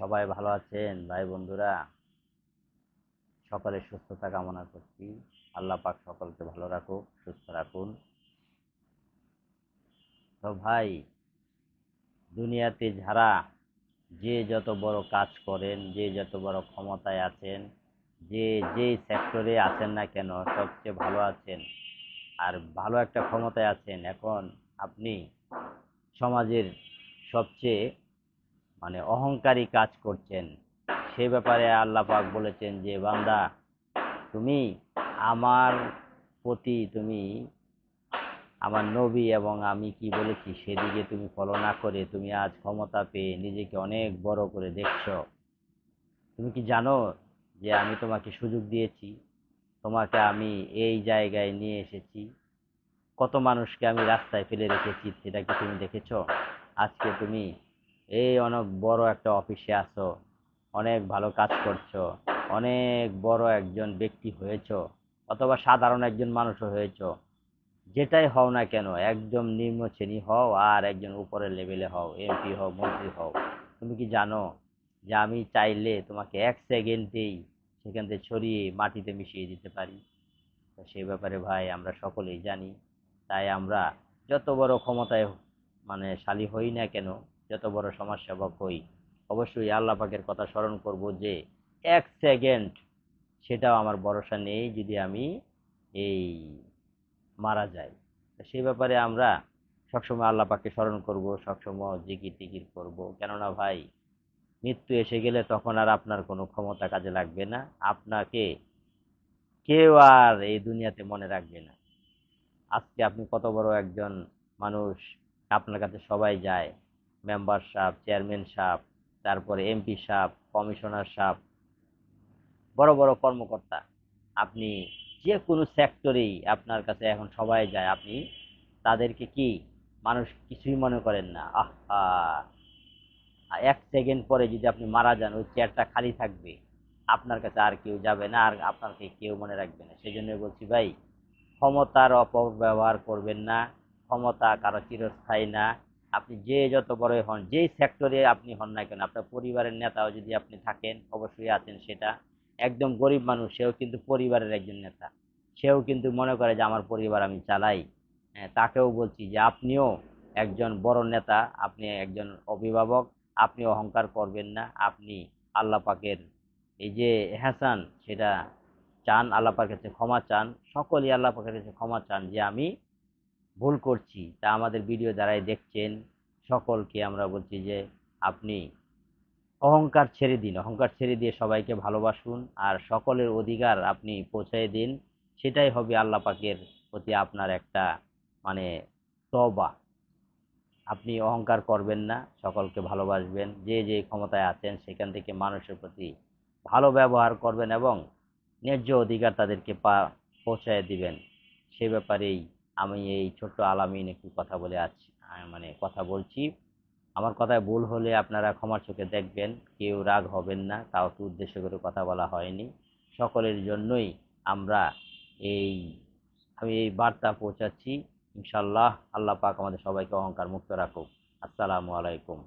সবাই ভালো আছেন? ভাই বন্ধুরা, সকলের সুস্থতা কামনা করছি। আল্লাহ পাক সকলকে ভালো রাখুক, সুস্থ রাখুন। তো ভাই, দুনিয়াতে যারা যে যত বড় কাজ করেন, যে যত বড় ক্ষমতায় আছেন, যে যেই সেক্টরে আছেন না কেন, সবচেয়ে ভালো আছেন আর ভালো একটা ক্ষমতায় আছেন, এখন আপনি সমাজের সবচেয়ে মানে অহংকারী কাজ করছেন। সে ব্যাপারে আল্লাহ পাক বলেছেন যে, বান্দা, তুমি আমার প্রতি তুমি আমার নবী এবং আমি কি বলেছি সেদিকে তুমি ফলো না করে তুমি আজ ক্ষমতা পেয়ে নিজেকে অনেক বড় করে দেখছ। তুমি কি জানো যে আমি তোমাকে সুযোগ দিয়েছি? তোমাকে আমি এই জায়গায় নিয়ে এসেছি। কত মানুষকে আমি রাস্তায় ফেলে রেখেছি সেটা কি তুমি দেখেছ? আজকে তুমি এই অনেক বড় একটা অফিসে আছো, অনেক ভালো কাজ করছ, অনেক বড় একজন ব্যক্তি হয়েছো, অথবা সাধারণ একজন মানুষও হয়েছো। যেটাই হও না কেন, একদম নিম্ন শ্রেণি হও আর একজন উপরের লেভেলে হও এমপি হও, মন্ত্রী হও। তুমি কি জানো যে আমি চাইলে তোমাকে এক সেকেন্ডেই সেখান থেকে ছড়িয়ে মাটিতে মিশিয়ে দিতে পারি? তো সেই ব্যাপারে ভাই, আমরা সকলেই জানি। তাই আমরা যত বড় ক্ষমতায় মানে শালী হই না কেন যত বড় সমাজসেবক হই অবশ্যই আল্লাহ পাকের কথা স্মরণ করব যে এক সেকেন্ড সেটাও আমার ভরসা নেই যদি আমি এই মারা যাই। সেই ব্যাপারে আমরা সবসময় আল্লাহ পাককে স্মরণ করব, সবসময় জিকির টিকির করব। কেননা ভাই, মৃত্যু এসে গেলে তখন আর আপনার কোনো ক্ষমতা কাজে লাগবে না। আপনাকে কেউ আর এই দুনিয়াতে মনে রাখবে না। আজকে আপনি কত বড় একজন মানুষ, আপনার কাছে সবাই যায় মেম্বার সাহেব, চেয়ারম্যান সাহেব, তারপরে এমপি সাহেব, কমিশনার সাহেব, বড় বড় কর্মকর্তা। আপনি যে কোনো সেক্টরেই আপনার কাছে এখন সবাই যায়, আপনি তাদেরকে কি মানুষ কিছুই মনে করেন না? আহা! এক সেকেন্ড পরে যদি আপনি মারা যান, ওই চেয়ারটা খালি থাকবে। আপনার কাছে আর কেউ যাবে না, আর আপনাকে কেউ মনে রাখবে না। সেই জন্য বলছি ভাই, ক্ষমতার অপব্যবহার করবেন না, ক্ষমতা কারও চিরস্থায়ী না। আপনি যে যত বড়ই হন যেই সেক্টরে আপনি হন না কেন আপনার পরিবারের নেতাও যদি আপনি থাকেন অবশ্যই আছেন সেটা। একদম গরিব মানুষ সেও কিন্তু পরিবারের একজন নেতা। সেও কিন্তু মনে করে যে আমার পরিবার আমি চালাই। হ্যাঁ, তাকেও বলছি যে আপনিও একজন বড় নেতা আপনি একজন অভিভাবক আপনি অহংকার করবেন না আপনি আল্লাহ পাকের এই যে হ্যাসান সেটা চান আল্লাহ পাকের কাছে ক্ষমা চান সকলেই আল্লাহ পাকের কাছে ক্ষমা চান যে আমি ভুল করছি, তা আমাদের ভিডিও যারাই দেখছেন, সকলকে আমরা বলছি যে আপনি অহংকার ছেড়ে দিন, অহংকার ছেড়ে দিয়ে সবাইকে ভালোবাসুন আর সকলের অধিকার আপনি পৌঁছায় দিন, সেটাই হবে আল্লাহ পাকের প্রতি আপনার একটা মানে তবা আপনি অহংকার করবেন না, সকলকে ভালোবাসবেন, যে যে ক্ষমতায় আছেন সেখান থেকে মানুষের প্রতি ভালো ব্যবহার করবেন এবং ন্যায্য অধিকার তাদেরকে পা, পৌঁছায় দিবেন, সে ব্যাপারেই আমি এই ছোট্ট আলামিন একটু কথা বলে আছি মানে কথা বলছি। আমার কথায় ভুল হলে আপনারা ক্ষমার চোখে দেখবেন, কেউ রাগ হবেন না কাউকে উদ্দেশ্য করে কথা বলা হয়নি। সকলের জন্যই আমরা এই, আমি এই বার্তা পৌঁছাচ্ছি। ইনশাল্লাহ আল্লাহ পাক আমাদের সবাইকে অহংকার মুক্ত রাখুক। আসসালামু আলাইকুম।